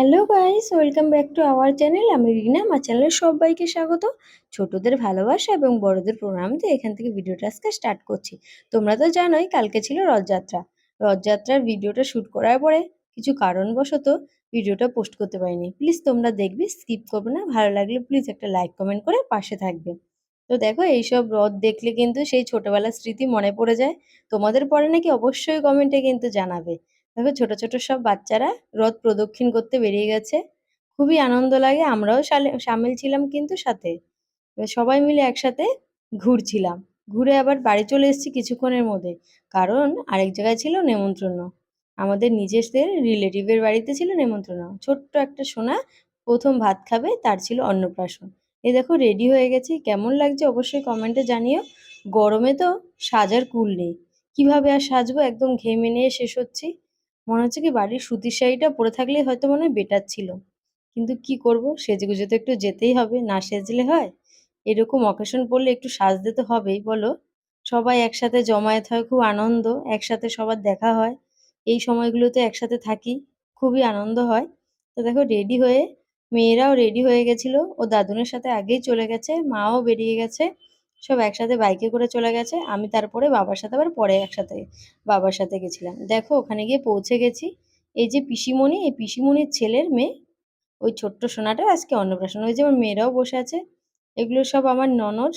Hello guys welcome back to our channel আমি রিনা, আমার চ্যানেলের সবাইকে স্বাগত। ছোটদের ভালোবাসা এবং বড়দের প্রণাম দিয়ে এখান থেকে ভিডিওটা আজকে স্টার্ট করছি। তোমরা তো জানোই, কালকে ছিল রথযাত্রা। রথযাত্রার ভিডিওটা শ্যুট করার পরে কিছু কারণবশত ভিডিওটা পোস্ট করতে পারিনি। প্লিজ তোমরা দেখবে স্কিপ করবে না। ভালো লাগলে প্লিজ একটা লাইক কমেন্ট করে পাশে থাকবে। তো দেখো, এইসব রথ দেখলে কিন্তু সেই ছোটবেলার স্মৃতি মনে পড়ে যায়। তোমাদের পরে নাকি অবশ্যই কমেন্টে কিন্তু জানাবে। দেখো ছোট ছোট সব বাচ্চারা রথ প্রদক্ষিণ করতে বেরিয়ে গেছে। খুবই আনন্দ লাগে, আমরাও সামিল ছিলাম কিন্তু সাথে। সবাই মিলে একসাথে ঘুরছিলাম। ঘুরে আবার বাড়ি চলে এসেছি কিছুক্ষণের মধ্যে। কারণ আরেক জায়গায় ছিল নেমন্ত্রণ। আমাদের নিজেদের রিলেটিভের বাড়িতে ছিল নেমন্ত্রণ। ছোট্ট একটা সোনা প্রথম ভাত খাবে, তার ছিল অন্নপ্রাশন। এ দেখো রেডি হয়ে গেছি। কেমন লাগছে অবশ্যই কমেন্টে জানিও। গরমে তো সাজার কুল নেই। কীভাবে আর সাজবো? একদম ঘেমে নিয়ে শেষ হচ্ছি। মনে হচ্ছে কি বাড়ির সুতির শাড়িটা পরে থাকলেই হয়তো মনে হয় বেটার ছিল। কিন্তু কি করব? সেজেগুজে তো একটু যেতেই হবে, না সেজলে হয়? এরকম অকেশন পড়লে একটু সাজতে তো হবেই, বলো? সবাই একসাথে জমায়েত হয়, খুব আনন্দ। একসাথে সবার দেখা হয়। এই সময়গুলোতে একসাথে থাকি, খুবই আনন্দ হয়। তো দেখো রেডি হয়ে, মেয়েরাও রেডি হয়ে গেছিল। ও দাদুনের সাথে আগেই চলে গেছে, মাও বেরিয়ে গেছে। সব একসাথে বাইকে করে চলে গেছে। আমি তারপরে বাবার সাথে, আবার পরে একসাথে বাবার সাথে গেছিলাম। দেখো, ওখানে গিয়ে পৌঁছে গেছি। এই যে পিসিমণি, এই পিসিমণির ছেলের মেয়ে, ওই ছোট্ট সোনাটার আজকে অন্নপ্রাশন ওই যে আমার মেয়েরাও বসে আছে। এগুলো সব আমার ননদ,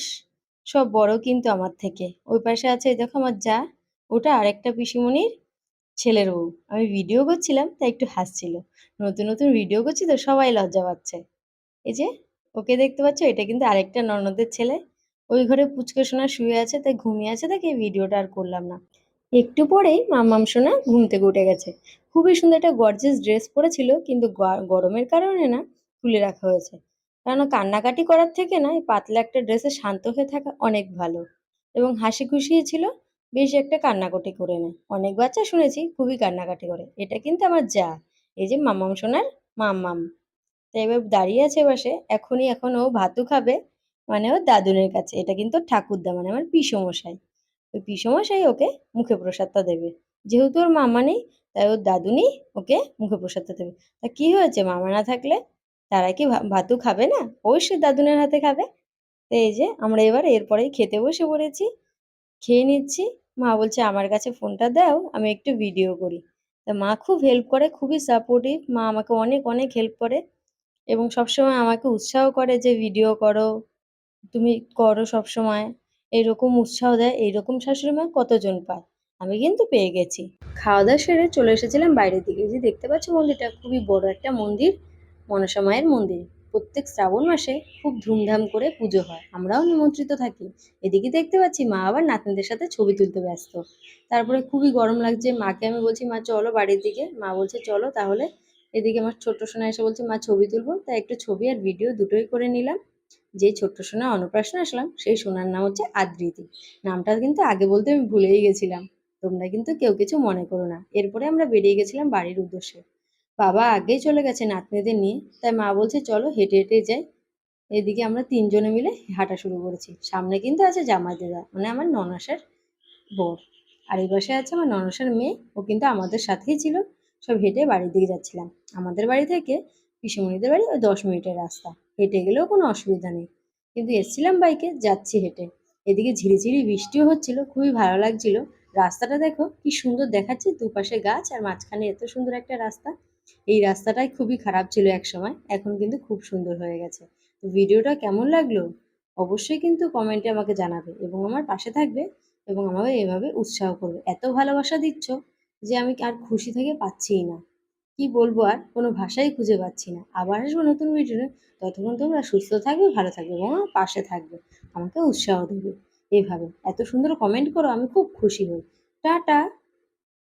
সব বড় কিন্তু আমার থেকে। ওই পাশে আছে দেখো আমার যা, ওটা আরেকটা পিসিমণির ছেলের বউ। আমি ভিডিও করছিলাম, তাই একটু হাসছিল। নতুন নতুন ভিডিও করছি তো সবাই লজ্জা পাচ্ছে। এই যে, ওকে দেখতে পাচ্ছ? এটা কিন্তু আরেকটা ননদের ছেলে। ওই ঘরে পুচকে সোনা শুয়ে আছে, তাই ঘুমিয়ে আছে, তাকে ভিডিওটা আর করলাম না। একটু পরেই মামাম সোনা ঘুম থেকে উঠে গেছে। খুবই সুন্দর একটা গর্জেস ড্রেস পরেছিল, কিন্তু গরমের কারণে না খুলে রাখা হয়েছে। কারণ কান্নাকাটি করার থেকে না এই পাতলা একটা ড্রেসে শান্ত হয়ে থাকা অনেক ভালো। এবং হাসি খুশি ছিল, বেশ একটা কান্নাকাটি করে নেয় অনেক বাচ্চা শুনেছি খুবই কান্নাকাটি করে। এটা কিন্তু আমার যা, এই যে মামাম সোনার মাম্মাম তাই এবার দাঁড়িয়ে আছে পাশে এখনই এখন ও ভাতু খাবে মানে ওর দাদুনের কাছে। এটা কিন্তু ঠাকুরদা মানে আমার পিসমশাই। ওই পিসমশাই ওকে মুখে প্রসাদটা দেবে। যেহেতু ওর মামা নেই, তাই ওর দাদুনি ওকে মুখে প্রসাদটা দেবে। তা কি হয়েছে? মামা না থাকলে তারা কি ভাতু খাবে না? অবশ্যই দাদুনের হাতে খাবে। তো এই যে আমরা এবার এরপরেই খেতে বসে পড়েছি। খেয়ে নিচ্ছি। মা বলছে, আমার কাছে ফোনটা দাও, আমি একটু ভিডিও করি। তা মা খুব হেল্প করে, খুবই সাপোর্টিভ মা আমাকে অনেক অনেক হেল্প করে এবং সবসময় আমাকে উৎসাহ করে যে, ভিডিও করো তুমি করো সবসময়। এরকম উৎসাহ দেয়, এইরকম শাশুড়ি মা কতজন পায়? আমি কিন্তু পেয়ে গেছি। খাওয়া দাওয়া সেরে চলে এসেছিলাম বাইরের দিকে। যে দেখতে পাচ্ছ মন্দিরটা, খুবই বড় একটা মন্দির, মনসা মায়ের মন্দির। প্রত্যেক শ্রাবণ মাসে খুব ধুমধাম করে পুজো হয়। আমরাও নিমন্ত্রিত থাকি। এদিকে দেখতে পাচ্ছি মা আবার নাতনিদের সাথে ছবি তুলতে ব্যস্ত। তারপরে খুবই গরম লাগছে। মাকে আমি বলছি, মা, চলো বাড়ির দিকে। মা বলছে, চলো তাহলে। এদিকে আমার ছোট্ট সোনা এসে বলছে, মা, ছবি তুলবো। তাই একটু ছবি আর ভিডিও দুটোই করে নিলাম। যেই ছোট্ট সোনা অন্নপ্রাশনে আসলাম, সেই সোনার নাম হচ্ছে আদ্রিতি। নামটা কিন্তু আগে বলতে আমি ভুলেই গেছিলাম। তোমরা কিন্তু কেউ কিছু মনে করো না। এরপরে আমরা বেরিয়ে গেছিলাম বাড়ির উদ্দেশ্যে। বাবা আগেই চলে গেছে নাতনিদের নিয়ে, তাই মা বলছে, চলো হেঁটে হেঁটে যাই। এদিকে আমরা তিনজনে মিলে হাঁটা শুরু করেছি। সামনে কিন্তু আছে জামাই দিদা মানে আমার ননাসের বর। আর এই পাশে আছে আমার ননসের মেয়ে, ও কিন্তু আমাদের সাথেই ছিল। সব হেঁটে বাড়ির দিকে যাচ্ছিলাম। আমাদের বাড়ি থেকে পিসুমণিদের বাড়ি ওই দশ মিনিটের রাস্তা। হেঁটে গেলেও কোনো অসুবিধা নেই। কিন্তু এসছিলাম বাইকে, যাচ্ছি হেঁটে। এদিকে ঝিরিঝিরি বৃষ্টিও হচ্ছিল, খুবই ভালো লাগছিল। রাস্তাটা দেখো, কি সুন্দর দেখাচ্ছে, দুপাশে গাছ আর মাঝখানে এত সুন্দর একটা রাস্তা। এই রাস্তাটাই খুবই খারাপ ছিল এক সময় এখন কিন্তু খুব সুন্দর হয়ে গেছে। ভিডিওটা কেমন লাগল? অবশ্যই কিন্তু কমেন্টে আমাকে জানাবে এবং আমার পাশে থাকবে এবং আমাকে এভাবে উৎসাহ করবে। এত ভালোবাসা দিচ্ছ যে আমি আর খুশি থেকে পাচ্ছিই না। কি বলব আর? কোনো ভাষাই খুঁজে পাচ্ছি না। আবার আসব নতুন ভিডিও ততক্ষণ তোমরা সুস্থ থাকবে, ভালো থাকবে এবং আমার পাশে থাকবে। আমাকে উৎসাহ দেবে। এভাবে। এত সুন্দর কমেন্ট করো, আমি খুব খুশি হই। টাটা!